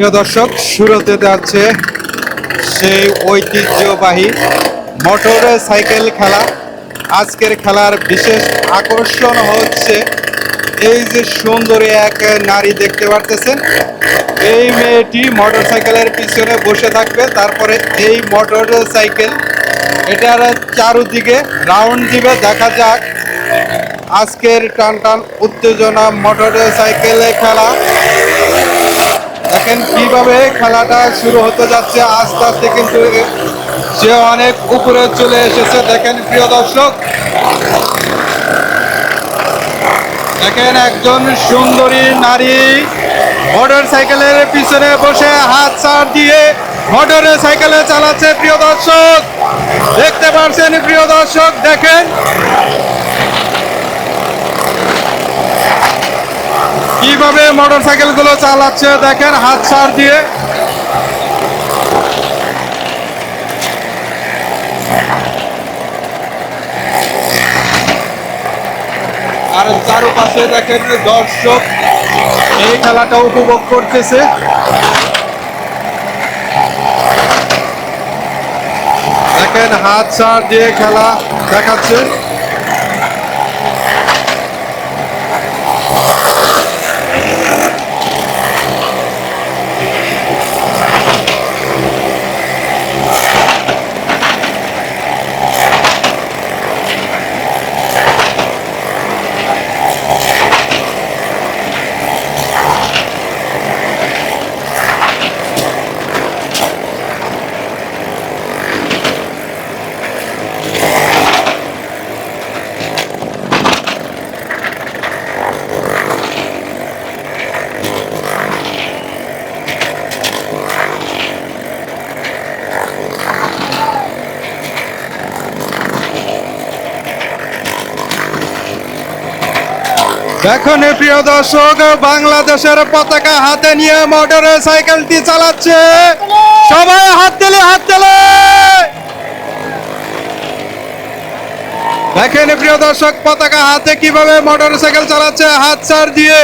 প্রিয় দর্শক, শুরুতে যাচ্ছে সেই ঐতিহ্যবাহী মোটর সাইকেল খেলা। আজকের খেলার বিশেষ আকর্ষণ হচ্ছে এই যে সুন্দরী এক নারী দেখতে পারতেছেন। এই মেয়েটি মোটর সাইকেলের পিছনে বসে থাকবে, তারপরে এই মোটর সাইকেল এটার চারুদিকে রাউন্ড দিবে, দেখা যাক। আজকের টান টান উত্তেজনা মোটর সাইকেলে খেলা। দেখেন কীভাবে খেলাটা শুরু হতে যাচ্ছে। আস্তে আস্তে কিন্তু সে অনেক উপরে চলে এসেছে। দেখেন প্রিয় দর্শক। দেখেন একজন সুন্দরী নারী মোটর সাইকেলের পিছনে বসে হাত ছাড় দিয়ে মোটর সাইকেলে চালাচ্ছে প্রিয় দর্শক। দেখতে পাচ্ছেন প্রিয় দর্শক, দেখেন। কীভাবে মোটর সাইকেলগুলো চালাচ্ছে দেখেন, হাত সার দিয়ে। আর চারপাশে দেখেন দর্শক, এই খেলাটা উপভোগ করতেছে। দেখেন, হাত ছাড় দিয়ে খেলা দেখাচ্ছে। দেখুন প্রিয় দর্শক, বাংলাদেশের পতাকা হাতে নিয়ে মোটর সাইকেলটি চালাচ্ছে। সবাই হাত দিলে হাত দিলে। দেখেন প্রিয় দর্শক, পতাকা হাতে কীভাবে মোটর সাইকেল চালাচ্ছে, হাত ছাড় দিয়ে।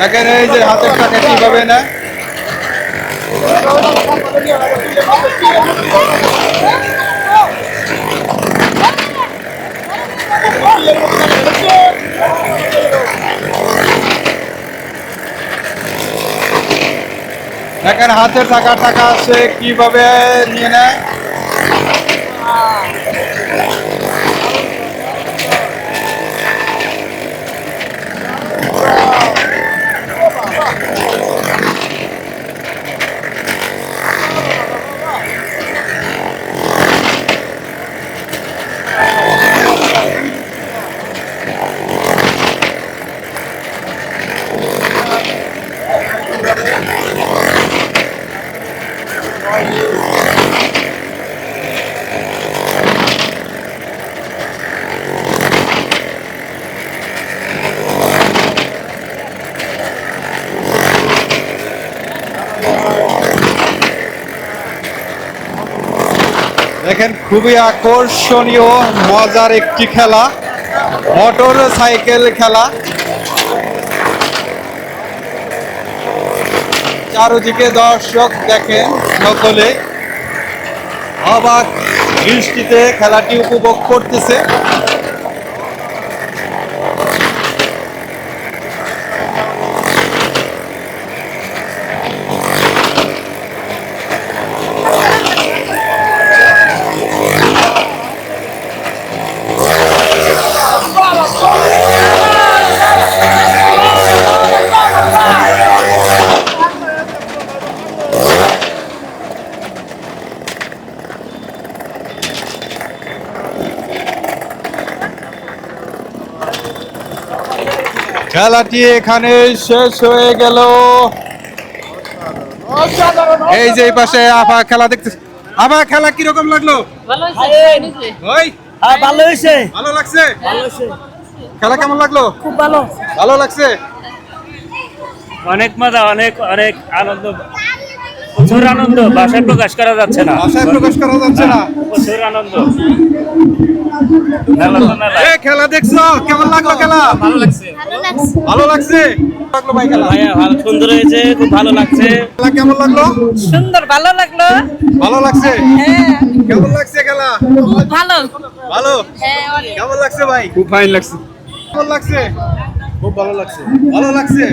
দেখেন এই যে হাতের টাকা কীভাবে না দেখেন হাতের টাকা টাকা আছে কীভাবে নিয়ে নেয়? দেখেন খুবই আকর্ষণীয় মজার একটি খেলা। মোটর সাইকেল খেলা। চারদিকে দর্শক দেখেন। সকলে অবাক দৃষ্টিতে খেলাটি উপভোগ করতেছে। খেলাটি এখানে শেষ হয়ে গেল। এই যে এই পাশে আফা খেলা দেখতে আফা খেলা কীরকম লাগল? ভালো হয়েছে ওই। হ্যাঁ ভালো হয়েছে। ভালো লাগছে? খেলা কেমন লাগল? খুব ভালো। ভালো লাগছে? অনেক মজা অনেক অনেক আনন্দ। প্রচুর আনন্দ ভাষায় প্রকাশ করা যাচ্ছে না। ভাষায় প্রকাশ করা যাচ্ছে না। প্রচুর আনন্দ। খেলা দেখছ? কেমন লাগল খেলা? ভালো লাগছে। ভালো লাগছে। লাগল ভাই খেলা? ভাইয়া ভালো সুন্দর হয়েছে খুব ভালো লাগছে। খেলা কেমন লাগল? সুন্দর ভালো লাগল। ভালো লাগছে? হ্যাঁ। কেমন লাগছে খেলা? ভালো। ভালো? হ্যাঁ কেমন লাগছে ভাই? খুব ফাইন লাগছে। কেমন লাগছে? খুব ভালো লাগছে। ভালো লাগছে?